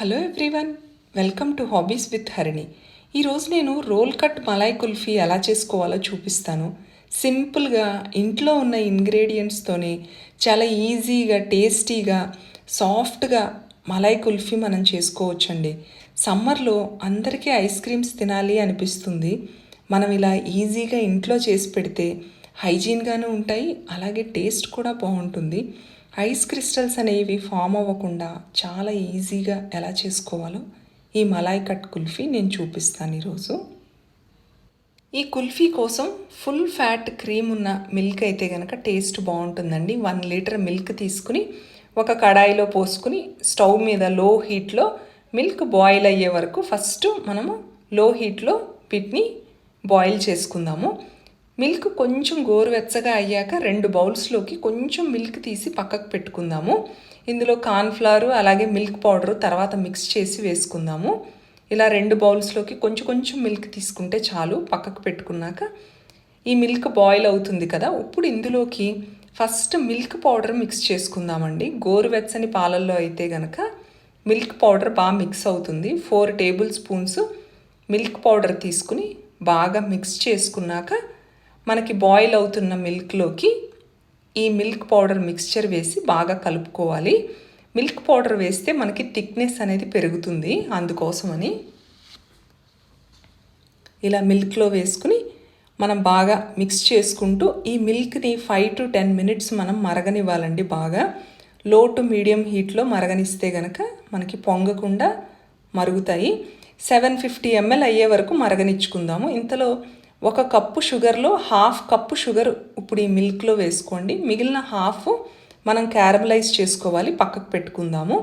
Hello everyone welcome to hobbies with Harini ఈరోజు నేను role cut malai kulfi ఎలా చేసుకోవాలో చూపిస్తాను. సింపుల్గా ఇంట్లో ఉన్న ఇంగ్రీడియంట్స్తోనే చాలా ఈజీగా టేస్టీగా సాఫ్ట్గా మలాయ్ కుల్ఫీ మనం చేసుకోవచ్చండి. సమ్మర్లో అందరికీ ఐస్ క్రీమ్స్ తినాలి అనిపిస్తుంది. మనం ఇలా ఈజీగా ఇంట్లో చేసి పెడితే హైజీన్గానే ఉంటాయి అలాగే టేస్ట్ కూడా బాగుంటుంది. ఐస్ క్రిస్టల్స్ అనేవి ఫామ్ అవ్వకుండా చాలా ఈజీగా ఎలా చేసుకోవాలో ఈ మలాయ్ కట్ కుల్ఫీ నేను చూపిస్తాను ఈరోజు. ఈ కుల్ఫీ కోసం ఫుల్ ఫ్యాట్ క్రీమ్ ఉన్న మిల్క్ అయితే కనుక టేస్ట్ బాగుంటుందండి. వన్ లీటర్ మిల్క్ తీసుకుని ఒక కడాయిలో పోసుకుని స్టవ్ మీద లో హీట్లో మిల్క్ బాయిల్ అయ్యే వరకు ఫస్ట్ మనము లో హీట్లో వీటిని బాయిల్ చేసుకుందాము. మిల్క్ కొంచెం గోరువెచ్చగా అయ్యాక రెండు బౌల్స్లోకి కొంచెం మిల్క్ తీసి పక్కకు పెట్టుకుందాము. ఇందులో కార్న్ఫ్లవర్ అలాగే మిల్క్ పౌడర్ తర్వాత మిక్స్ చేసి వేసుకుందాము. ఇలా రెండు బౌల్స్లోకి కొంచెం కొంచెం మిల్క్ తీసుకుంటే చాలు పక్కకు పెట్టుకున్నాక. ఈ మిల్క్ బాయిల్ అవుతుంది కదా ఇప్పుడు ఇందులోకి ఫస్ట్ మిల్క్ పౌడర్ మిక్స్ చేసుకుందామండి. గోరువెచ్చని పాలల్లో అయితే గనక మిల్క్ పౌడర్ బాగా మిక్స్ అవుతుంది. Four tablespoons milk powder తీసుకుని బాగా మిక్స్ చేసుకున్నాక మనకి బాయిల్ అవుతున్న మిల్క్లోకి ఈ మిల్క్ పౌడర్ మిక్స్చర్ వేసి బాగా కలుపుకోవాలి. మిల్క్ పౌడర్ వేస్తే మనకి థిక్నెస్ అనేది పెరుగుతుంది అందుకోసమని. ఇలా మిల్క్లో వేసుకుని మనం బాగా మిక్స్ చేసుకుంటూ ఈ మిల్క్ని ఫైవ్ టు టెన్ మినిట్స్ మనం మరగనివ్వాలండి బాగా. లో టు మీడియం హీట్లో మరగనిస్తే గనక మనకి పొంగకుండా మరుగుతాయి. సెవెన్ ఫిఫ్టీ ఎంఎల్ అయ్యే వరకు మరగనిచ్చుకుందాము. ఇంతలో ఒక కప్పు షుగర్లో హాఫ్ కప్పు షుగర్ ఇప్పుడు ఈ మిల్క్లో వేసుకోండి. మిగిలిన హాఫ్ మనం క్యారమలైజ్ చేసుకోవాలి. పక్కకు పెట్టుకుందాము.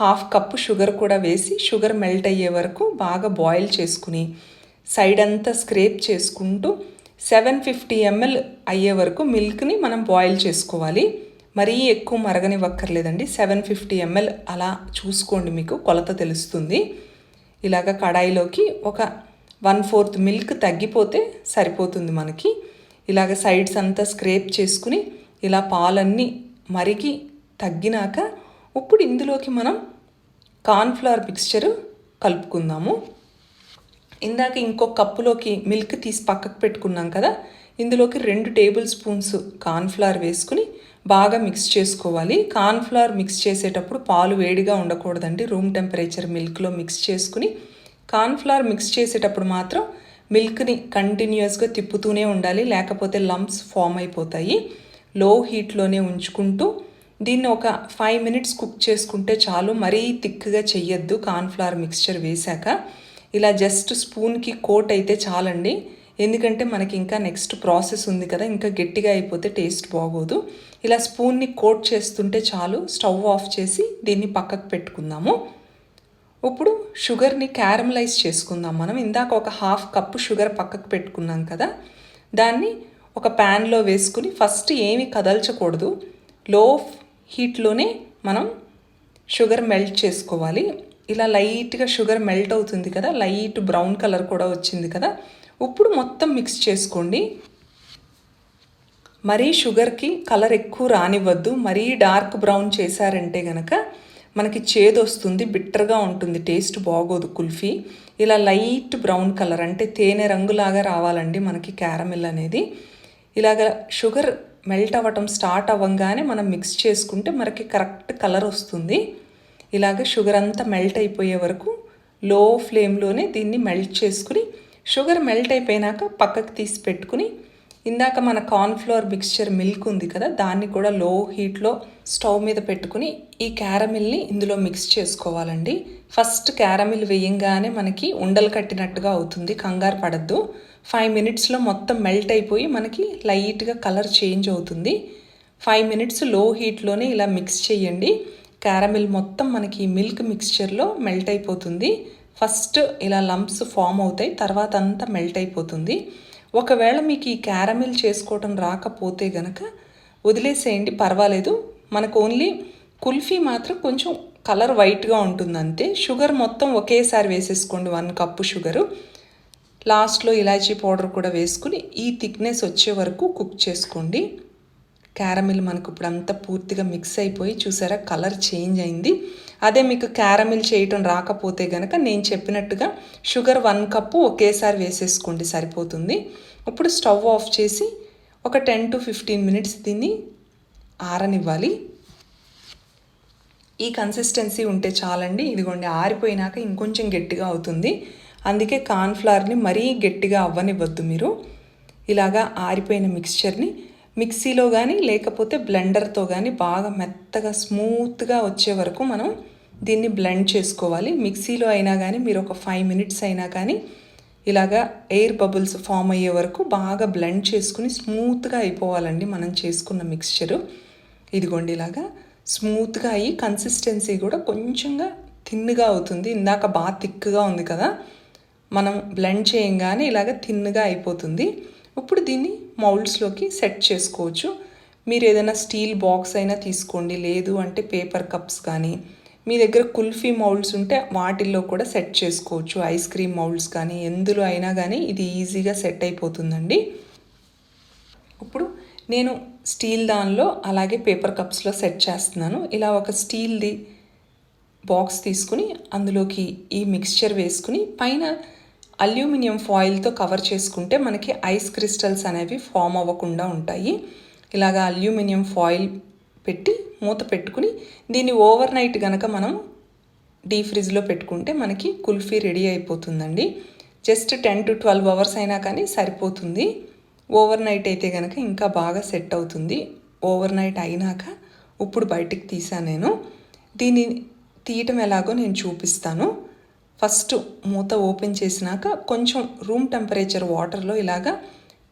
హాఫ్ కప్పు షుగర్ కూడా వేసి షుగర్ మెల్ట్ అయ్యే వరకు బాగా బాయిల్ చేసుకుని సైడ్ అంతా స్క్రేప్ చేసుకుంటూ సెవెన్ ఫిఫ్టీ ఎంఎల్ అయ్యే వరకు మిల్క్ని మనం బాయిల్ చేసుకోవాలి. మరీ ఎక్కువ మరగనివ్వక్కర్లేదండి. సెవెన్ ఫిఫ్టీ ఎంఎల్ అలా చూసుకోండి మీకు. కొలత తెలుస్తుంది. ఇలాగ కడాయిలోకి ఒక వన్ ఫోర్త్ మిల్క్ తగ్గిపోతే సరిపోతుంది మనకి. ఇలాగ సైడ్స్ అంతా స్క్రేప్ చేసుకుని ఇలా పాలన్నీ మరిగి తగ్గినాక ఇప్పుడు ఇందులోకి మనం కార్న్ఫ్లవర్ మిక్స్చర్ కలుపుకుందాము. ఇందాక ఇంకో కప్పులోకి మిల్క్ తీసి పక్కకు పెట్టుకున్నాం కదా ఇందులోకి రెండు టేబుల్ స్పూన్స్ కార్న్ఫ్లవర్ వేసుకుని బాగా మిక్స్ చేసుకోవాలి. కార్న్ఫ్లవర్ మిక్స్ చేసేటప్పుడు పాలు వేడిగా ఉండకూడదండి. రూమ్ టెంపరేచర్ మిల్క్లో మిక్స్ చేసుకుని కార్న్ఫ్లవర్ మిక్స్ చేసేటప్పుడు మాత్రం మిల్క్ని కంటిన్యూస్గా తిప్పుతూనే ఉండాలి లేకపోతే లంప్స్ ఫామ్ అయిపోతాయి. లో హీట్లోనే ఉంచుకుంటూ దీన్ని ఒక ఫైవ్ మినిట్స్ కుక్ చేసుకుంటే చాలు మరీ థిక్గా చెయ్యొద్దు కార్న్ఫ్లవర్ మిక్స్చర్ వేశాక. ఇలా జస్ట్ స్పూన్కి కోట్ అయితే చాలండి. ఎందుకంటే మనకి ఇంకా నెక్స్ట్ ప్రాసెస్ ఉంది కదా ఇంకా గట్టిగా అయిపోతే టేస్ట్ బాగోదు. ఇలా స్పూన్ని కోట్ చేస్తుంటే చాలు స్టవ్ ఆఫ్ చేసి దీన్ని పక్కకు పెట్టుకుందాము. ఇప్పుడు షుగర్ని క్యారమలైజ్ చేసుకుందాం మనం. ఇందాక ఒక హాఫ్ కప్పు షుగర్ పక్కకు పెట్టుకున్నాం కదా. దాన్ని ఒక ప్యాన్లో వేసుకుని ఫస్ట్ ఏమి కదల్చకూడదు. లో హీట్లోనే మనం షుగర్ మెల్ట్ చేసుకోవాలి. ఇలా లైట్గా షుగర్ మెల్ట్ అవుతుంది కదా. లైట్ బ్రౌన్ కలర్ కూడా వచ్చింది కదా. ఇప్పుడు మొత్తం మిక్స్ చేసుకోండి. మరీ షుగర్కి కలర్ ఎక్కువ రానివ్వద్దు. మరీ డార్క్ బ్రౌన్ చేశారంటే గనక మనకి చేదు వస్తుంది బిట్టర్గా ఉంటుంది టేస్ట్ బాగోదు కుల్ఫీ. ఇలా లైట్ బ్రౌన్ కలర్ అంటే తేనె రంగులాగా రావాలండి మనకి క్యారమిల్ అనేది. ఇలాగ షుగర్ మెల్ట్ అవ్వటం స్టార్ట్ అవ్వగానే మనం మిక్స్ చేసుకుంటే మనకి కరెక్ట్ కలర్ వస్తుంది. ఇలాగ షుగర్ అంతా మెల్ట్ అయిపోయే వరకు లో ఫ్లేమ్లోనే దీన్ని మెల్ట్ చేసుకుని షుగర్ మెల్ట్ అయిపోయినాక పక్కకు తీసి పెట్టుకుని ఇందాక మన కార్న్ఫ్లవర్ మిక్స్చర్ మిల్క్ ఉంది కదా దాన్ని కూడా లో హీట్లో స్టవ్ మీద పెట్టుకుని ఈ క్యారమిల్ని ఇందులో మిక్స్ చేసుకోవాలండి. ఫస్ట్ క్యారమిల్ వేయంగానే మనకి ఉండలు కట్టినట్టుగా అవుతుంది కంగారు పడద్దు. ఫైవ్ మినిట్స్లో మొత్తం మెల్ట్ అయిపోయి మనకి లైట్గా కలర్ చేంజ్ అవుతుంది. ఫైవ్ మినిట్స్లో హీట్లోనే ఇలా మిక్స్ చేయండి. క్యారమిల్ మొత్తం మనకి మిల్క్ మిక్స్చర్లో మెల్ట్ అయిపోతుంది. ఫస్ట్ ఇలా లంప్స్ ఫామ్ అవుతాయి తర్వాత అంతా మెల్ట్ అయిపోతుంది. ఒకవేళ మీకు ఈ క్యారమిల్ చేసుకోవటం రాకపోతే గనక వదిలేసేయండి పర్వాలేదు. మనకు ఓన్లీ కుల్ఫీ మాత్రం కొంచెం కలర్ వైట్గా ఉంటుంది అంతే షుగర్ మొత్తం ఒకేసారి వేసేసుకోండి వన్ కప్పు షుగరు. లాస్ట్లో ఇలాచీ పౌడర్ కూడా వేసుకుని ఈ థిక్నెస్ వచ్చే వరకు కుక్ చేసుకోండి. క్యారమిల్ మనకు ఇప్పుడు అంతా పూర్తిగా మిక్స్ అయిపోయి చూసారా? కలర్ చేంజ్ అయింది. అదే మీకు క్యారమిల్ చేయటం రాకపోతే కనుక నేను చెప్పినట్టుగా షుగర్ వన్ కప్పు ఒకేసారి వేసేసుకోండి సరిపోతుంది. ఇప్పుడు స్టవ్ ఆఫ్ చేసి ఒక టెన్ టు ఫిఫ్టీన్ మినిట్స్ దీన్ని ఆరనివ్వాలి. ఈ కన్సిస్టెన్సీ ఉంటే చాలండి. ఇదిగోండి ఆరిపోయినాక ఇంకొంచెం గట్టిగా అవుతుంది. అందుకే కార్న్ఫ్లవర్ని మరీ గట్టిగా అవ్వనివ్వద్దు మీరు. ఇలాగా ఆరిపోయిన మిక్స్చర్ని మిక్సీలో కానీ లేకపోతే బ్లెండర్తో కానీ బాగా మెత్తగా స్మూత్గా వచ్చే వరకు మనం దీన్ని బ్లెండ్ చేసుకోవాలి. మిక్సీలో అయినా కానీ మీరు ఒక ఫైవ్ మినిట్స్ అయినా కానీ ఇలాగా ఎయిర్ బబుల్స్ ఫామ్ అయ్యే వరకు బాగా బ్లెండ్ చేసుకుని స్మూత్గా అయిపోవాలండి మనం చేసుకున్న మిక్స్చరు. ఇదిగోండి ఇలాగా స్మూత్గా అయ్యి కన్సిస్టెన్సీ కూడా కొంచెంగా థిన్గా అవుతుంది. ఇందాక బాగా థిక్గా ఉంది కదా. మనం బ్లెండ్ చేయంగానే ఇలాగ థిన్గా అయిపోతుంది. ఇప్పుడు దీన్ని మౌల్డ్స్లోకి సెట్ చేసుకోవచ్చు. మీరు ఏదైనా స్టీల్ బాక్స్ అయినా తీసుకోండి. లేదు అంటే పేపర్ కప్స్ కానీ మీ దగ్గర కుల్ఫీ మౌల్డ్స్ ఉంటే వాటిల్లో కూడా సెట్ చేసుకోవచ్చు. ఐస్ క్రీమ్ మౌల్డ్స్ కానీ ఎందులో అయినా కానీ ఇది ఈజీగా సెట్ అయిపోతుందండి. ఇప్పుడు నేను స్టీల్ దానిలో అలాగే పేపర్ కప్స్లో సెట్ చేస్తున్నాను. ఇలా ఒక స్టీల్ది బాక్స్ తీసుకుని అందులోకి ఈ మిక్స్చర్ వేసుకుని పైన అల్యూమినియం ఫాయిల్తో కవర్ చేసుకుంటే మనకి ఐస్ క్రిస్టల్స్ అనేవి ఫామ్ అవ్వకుండా ఉంటాయి. ఇలాగ అల్యూమినియం ఫాయిల్ పెట్టి మూత పెట్టుకుని దీన్ని ఓవర్ నైట్ కనుక మనం డీ ఫ్రిడ్జ్లో పెట్టుకుంటే మనకి కుల్ఫీ రెడీ అయిపోతుందండి. Just ten to twelve hours అయినా కానీ సరిపోతుంది. ఓవర్ నైట్ అయితే కనుక ఇంకా బాగా సెట్ అవుతుంది. ఓవర్ నైట్ అయినాక ఇప్పుడు బయటికి తీసాను నేను. దీన్ని తీయటం ఎలాగో నేను చూపిస్తాను. ఫస్ట్ మూత ఓపెన్ చేసినాక కొంచెం రూమ్ టెంపరేచర్ వాటర్లో ఇలాగా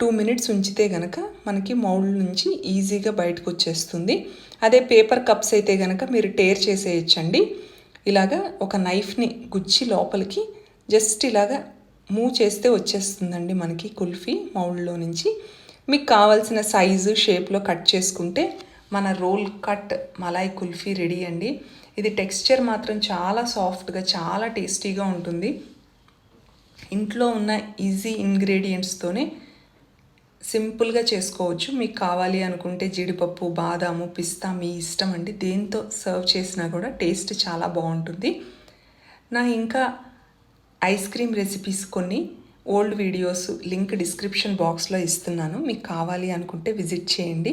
టూ మినిట్స్ ఉంచితే గనక మనకి మౌల్డ్ నుంచి ఈజీగా బయటకు వచ్చేస్తుంది. అదే పేపర్ కప్స్ అయితే గనక మీరు టేర్ చేసేయచ్చండి. ఇలాగా ఒక నైఫ్ని గుచ్చి లోపలికి జస్ట్ ఇలాగా మూవ్ చేస్తే వచ్చేస్తుందండి మనకి కుల్ఫీ మౌల్డ్లో నుంచి. మీకు కావాల్సిన సైజు షేప్లో కట్ చేసుకుంటే మన roll cut malai kulfi ready అండి. ఇది టెక్స్చర్ మాత్రం చాలా సాఫ్ట్గా చాలా టేస్టీగా ఉంటుంది. ఇంట్లో ఉన్న ఈజీ ఇంగ్రీడియంట్స్తోనే సింపుల్గా చేసుకోవచ్చు. మీకు కావాలి అనుకుంటే జీడిపప్పు బాదాము పిస్తా మీ ఇష్టం అండి. దేంతో సర్వ్ చేసినా కూడా టేస్ట్ చాలా బాగుంటుంది. నా ఇంకా ఐస్ క్రీమ్ రెసిపీస్ కొన్ని ఓల్డ్ వీడియోస్ లింక్ డిస్క్రిప్షన్ బాక్స్లో ఇస్తున్నాను. మీకు కావాలి అనుకుంటే విజిట్ చేయండి.